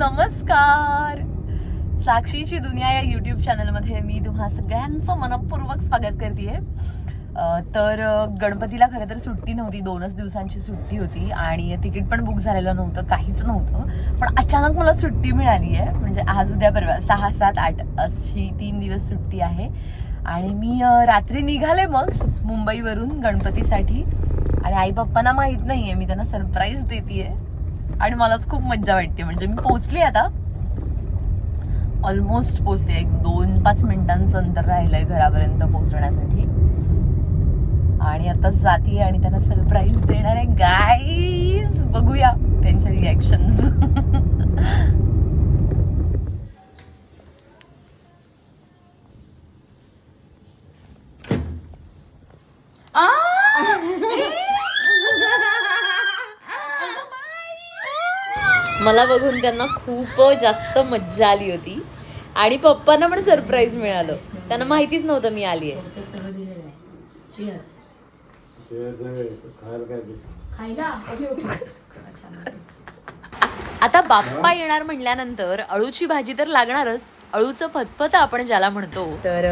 नमस्कार. साक्षीची दुनिया या युट्यूब चॅनलमध्ये मी तुम्हा सगळ्यांचं मनपूर्वक स्वागत करते तर गणपतीला खरं तर सुट्टी नव्हती दोनच दिवसांची सुट्टी होती आणि तिकीट पण बुक झालेलं नव्हतं काहीच नव्हतं. पण अचानक मला सुट्टी मिळाली आहे म्हणजे आज उद्या परवा सहा सात आठ अशी तीन दिवस सुट्टी आहे. आणि मी रात्री निघाले मग मुंबईवरून गणपतीसाठी. आणि आई पप्पांना माहीत नाही आहे मी त्यांना सरप्राईज देते आणि मलाच खूप मज्जा वाटते. म्हणजे मी पोचली आता. ऑलमोस्ट पोचते एक दोन पाच मिनिटांचं अंतर राहिलंय घरापर्यंत पोहोचण्यासाठी. आणि आता जाते आणि त्यांना सरप्राईज देणार आहे गाईज बघूया त्यांच्या रिॲक्शन मला बघून त्यांना खूप जास्त मज्जा आली होती. आणि पप्पांना पण सरप्राईज मिळालं. त्यांना माहितीच नव्हतं मी आली आहे आता बाप्पा येणार म्हणल्यानंतर अळूची भाजी तर लागणारच. अळूचं फतफत आपण ज्याला म्हणतो. तर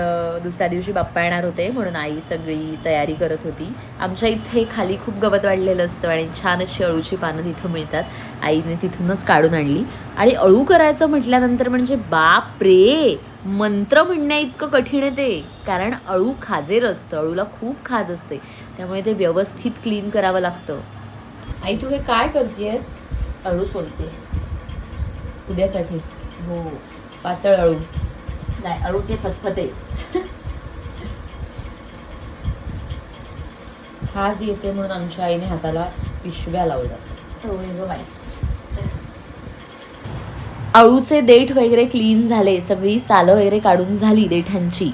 दुसऱ्या दिवशी बाप्पा येणार होते म्हणून आई सगळी तयारी करत होती. आमच्या इथे खाली खूप गवत वाढलेलं असतं आणि छान अशी अळूची पानं तिथं मिळतात. आईने तिथूनच काढून आणली. आणि अळू करायचं म्हटल्यानंतर म्हणजे बाप रे! मंत्र म्हणण्या इतकं कठीण आहे ते. कारण अळू खाजेर असतं. अळूला खूप खाज असते. त्यामुळे ते व्यवस्थित क्लीन करावं लागतं. आई तू हे काय करतेस अळू सोलते. उद्यासाठी. हो. पातळ अळू. नाही अळूचे फतफते खाज येते म्हणून आमच्या आईने हाताला पिशव्या लावल्या. अळूचे देठ वगैरे क्लीन झाले सगळी सालं वगैरे काढून झाली देठांची.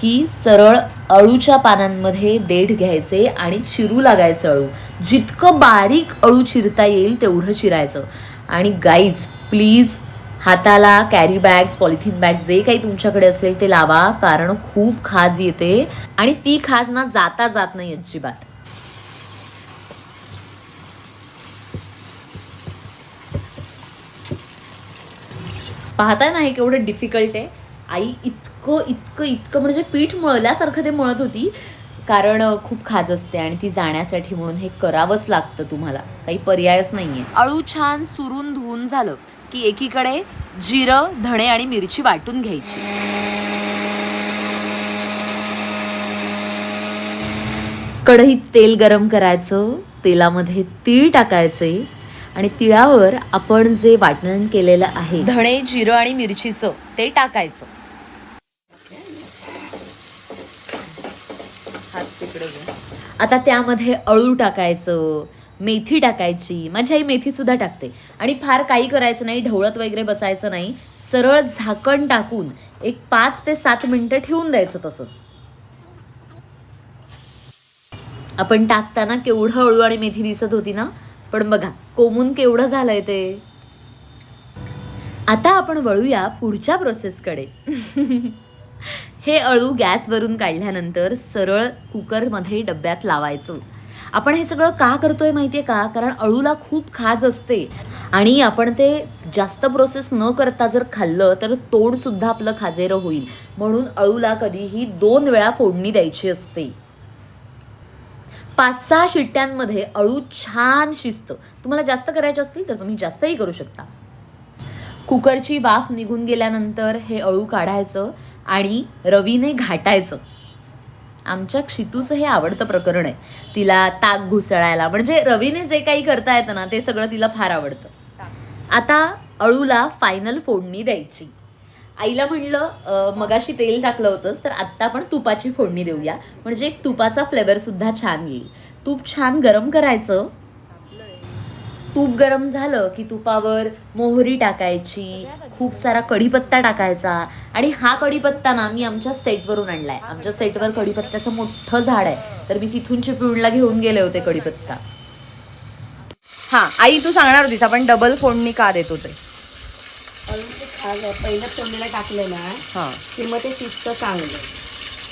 की सरळ अळूच्या पानांमध्ये देठ घ्यायचे आणि चिरू लागायचं अळू. जितकं बारीक अळू चिरता येईल तेवढं चिरायचं. आणि गाईज प्लीज हाताला कॅरी बॅग्स पॉलिथिन बॅग जे काही तुमच्याकडे असेल ते लावा. कारण खूप खाज येते. आणि ती खाज ना जाता जात नाही अजिबात. पाहताय ना हे केवढं डिफिकल्ट आहे. आई इतकं इतकं इतकं म्हणजे पीठ मळल्यासारखं ते मळत होती. कारण खूप खाज असते आणि ती जाण्यासाठी म्हणून हे करावंच लागतं तुम्हाला. काही पर्यायच नाहीये. अळू छान चुरून धुवून झालं. की एकीकडे जिरं धणे आणि मिरची वाटून घ्यायची. कढईत तेल गरम करायचं तेलामध्ये तीळ टाकायचे आणि तिळावर आपण जे वाटण केलेलं आहे धणे जिरं आणि मिरचीचं ते टाकायचं. आता त्यामध्ये अळू टाकायचं मेथी टाकायची. माझी आई मेथी सुद्धा टाकते. आणि फार काही करायचं नाही ढवळत वगैरे बसायचं नाही. सरळ झाकण टाकून एक पाच ते सात मिनटं ठेवून द्यायचं तसंच. आपण टाकताना केवढं हळू आणि मेथी दिसत होती ना? पण बघा कोमून केवढं झालंय ते. आता आपण वळूया पुढच्या प्रोसेसकडे हे अळू गॅसवरून काढल्यानंतर सरळ कुकरमध्ये डब्यात लावायचं. आपण हे सगळं का करतोय माहितीये का? कारण अळूला खूप खाज असते. आणि आपण ते जास्त प्रोसेस न करता जर खाल्लं तर तोंड सुद्धा आपलं खाजेरं होईल. म्हणून अळूला कधीही दोन वेळा फोडणी द्यायची असते. पाच सहा शिट्ट्यांमध्ये अळू छान शिजतं. तुम्हाला जास्त करायचे असतील तर तुम्ही जास्तही करू शकता. कुकरची वाफ निघून गेल्यानंतर हे अळू काढायचं आणि रवीने घाटायचं. आमच्या क्षितूचं हे आवडतं प्रकरण आहे. तिला ताक घुसळायला म्हणजे रवीने जे काही करता येतं ना ते सगळं तिला फार आवडतं. आता अळूला फायनल फोडणी द्यायची. आईला म्हणलं मगाशी तेल टाकलं होतंस तर आत्ता आपण तुपाची फोडणी देऊया. म्हणजे एक तुपाचा फ्लेवरसुद्धा छान येईल. तूप छान गरम करायचं. तूप गरम झालं की तुपावर मोहरी टाकायची खूप सारा कढीपत्ता टाकायचा. आणि हा कढीपत्ता ना मी आमच्या सेटवरून आणलाय. आमच्या सेटवर कढीपत्त्याचं मोठं झाड आहे. तर मी तिथून चिपळूणला घेऊन गेले होते कढीपत्ता. हा आई तू सांगणार होतीस आपण डबल फोडणी का देतो ते पहिलं फोडणीला टाकलं ना हा. की मग ते शिजतं चांगलं.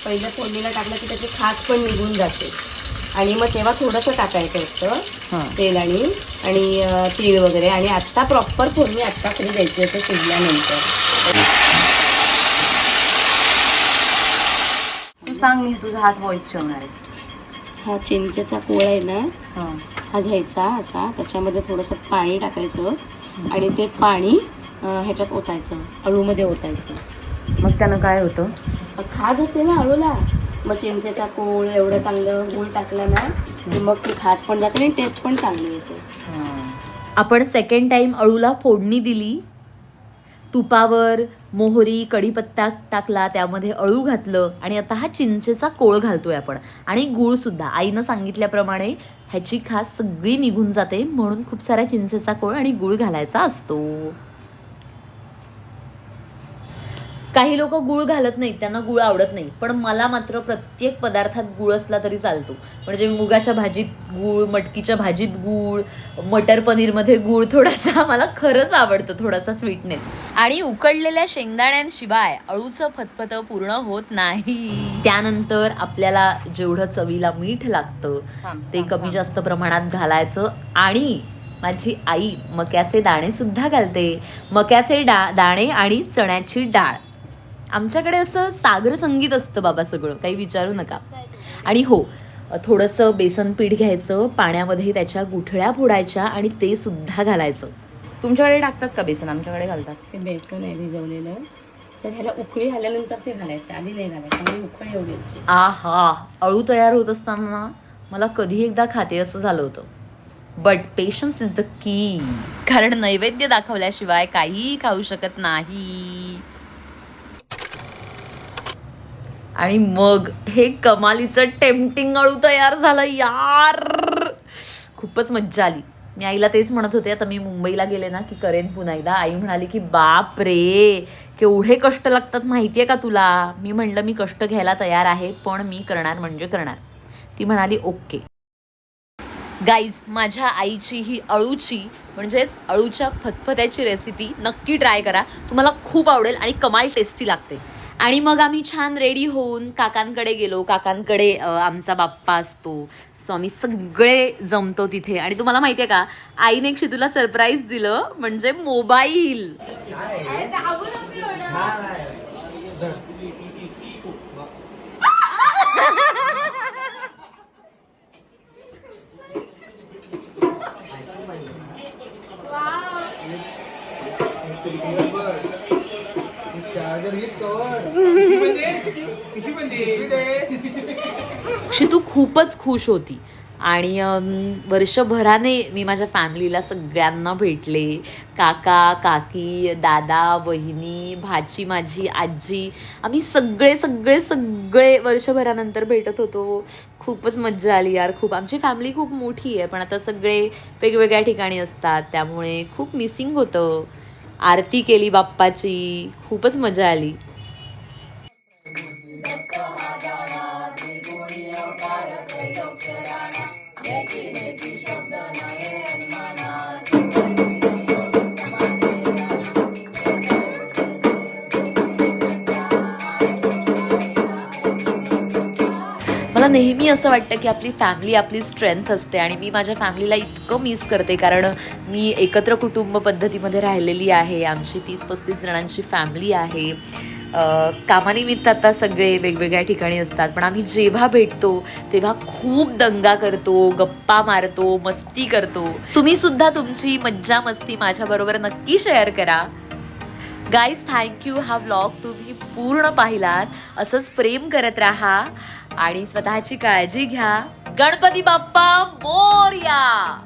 पहिलं फोडणीला टाकलं की त्याची खास पण निघून जाते. आणि मग तेव्हा थोडंसं टाकायचं असतं तेल आणि आणि तीळ वगैरे. आणि आत्ता प्रॉपर फोडणी आत्ता तरी द्यायची असं शिजल्यानंतर. तू सांग मी तुझा हाच व्हॉइस ठेवणार आहे. हा चिंचेचा कोळ आहे ना हां. हा घ्यायचा असा. त्याच्यामध्ये थोडंसं पाणी टाकायचं आणि ते पाणी ह्याच्यात ओतायचं अळूमध्ये ओतायचं. मग त्यानं काय होतं? खाज असते ना अळूला. मग चिंचेचा कोळ एवढं चांगलं गूळ टाकलं ना की मग ती खास पण जाते आणि टेस्ट पण चांगली येते. आपण सेकंड टाइम अळूला फोडणी दिली तुपावर मोहरी कढीपत्ता टाकला त्यामध्ये अळू घातलं आणि आता हा चिंचेचा कोळ घालतोय आपण. आणि गूळ सुद्धा. आईनं सांगितल्याप्रमाणे ह्याची खास सगळी निघून जाते म्हणून खूप सारा चिंचेचा कोळ आणि गूळ घालायचा असतो. काही लोक गुळ घालत नाहीत त्यांना गुळ आवडत नाही. पण मला मात्र प्रत्येक पदार्थात गुळ असला तरी चालतो. म्हणजे मुगाच्या भाजीत गुळ मटकीच्या भाजीत गुळ मटर पनीरमध्ये गुळ थोडासा मला खरंच आवडतं थोडासा स्वीटनेस. आणि उकडलेल्या शेंगदाण्यांशिवाय अळूचं फतफत पूर्ण होत नाही. त्यानंतर आपल्याला जेवढं चवीला मीठ लागतं ते कमी जास्त प्रमाणात घालायचं. आणि माझी आई मक्याचे दाणे सुद्धा घालते. मक्याचे डा दाणे आणि चण्याची डाळ. आमच्याकडे असं सागर संगीत असतं बाबा सगळं काही विचारू नका. आणि हो थोडंसं बेसन पीठ घ्यायचं पाण्यामध्ये त्याच्या गुठळ्या फोडायच्या आणि ते सुद्धा घालायचं. तुमच्याकडे टाकतात का बेसन? आमच्याकडे घालतात. ते बेसन आहे भिजवलेलं. तर ह्याला उकळी आल्यानंतर ते घालायचे आधी नाही घालायचं आणि उकळी एवढी यायची. आहा अळू तयार होत असताना मला कधी एकदा खाते असं झालं होतं. But patience is the key कारण नैवेद्य दाखवल्याशिवाय काहीही खाऊ शकत नाही. आणि मग हे कमालीचं टेम्पटिंग अळू तयार झालं यार! खूपच मज्जा आली. मी आईला तेच म्हणत होते आता मी मुंबईला गेले ना की करेन पुन्हा एकदा. आई म्हणाली की बाप रे केवढे कष्ट लागतात माहितीये का तुला? मी म्हणलं मी कष्ट घ्यायला तयार आहे पण मी करणार म्हणजे करणार. ती म्हणाली ओके. गाईज माझ्या आईची ही अळूची म्हणजेच अळूच्या फतफत्याची रेसिपी नक्की ट्राय करा. तुम्हाला खूप आवडेल आणि कमाल टेस्टी लागते. आणि मग आम्ही छान रेडी होऊन काकांकडे गेलो. काकांकडे आमचा बाप्पा असतो. सो आम्ही सगळे जमतो तिथे. आणि तुम्हाला माहिती आहे का आईने एक तुला सरप्राईज दिलं म्हणजे मोबाईल चार्जर विथ कवर तू खूपच खुश होती. आणि वर्षभराने मी माझ्या फॅमिलीला सगळ्यांना भेटले. काका काकी दादा वहिनी भाची माझी आजी आम्ही सगळे सगळे सगळे वर्षभरानंतर भेटत होतो. खूपच मज्जा आली यार. खूप आमची फॅमिली खूप मोठी आहे पण आता सगळे वेगवेगळ्या ठिकाणी असतात. त्यामुळे खूप मिसिंग होतं. आरती केली बाप्पाची खूपच मजा आली नेहमी असं वाटतं की आपली फॅमिली आपली स्ट्रेंथ असते आणि मी माझ्या फॅमिलीला इतकं मिस करते कारण मी एकत्र कुटुंब पद्धतीमध्ये राहिलेली आहे आमची तीस पस्तीस जणांची फॅमिली आहे. कामानिमित्त आता सगळे वेगवेगळ्या ठिकाणी असतात पण आम्ही जेव्हा भेटतो तेव्हा खूप दंगा करतो गप्पा मारतो मस्ती करतो. तुम्ही सुद्धा तुमची मज्जा मस्ती माझ्याबरोबर नक्की शेअर करा. गाईज थँक्यू हा ब्लॉग तुम्ही पूर्ण पाहिलात. असंच प्रेम करत राहा. आणि स्वतःची काळजी घ्या. गणपती बाप्पा मोर्या!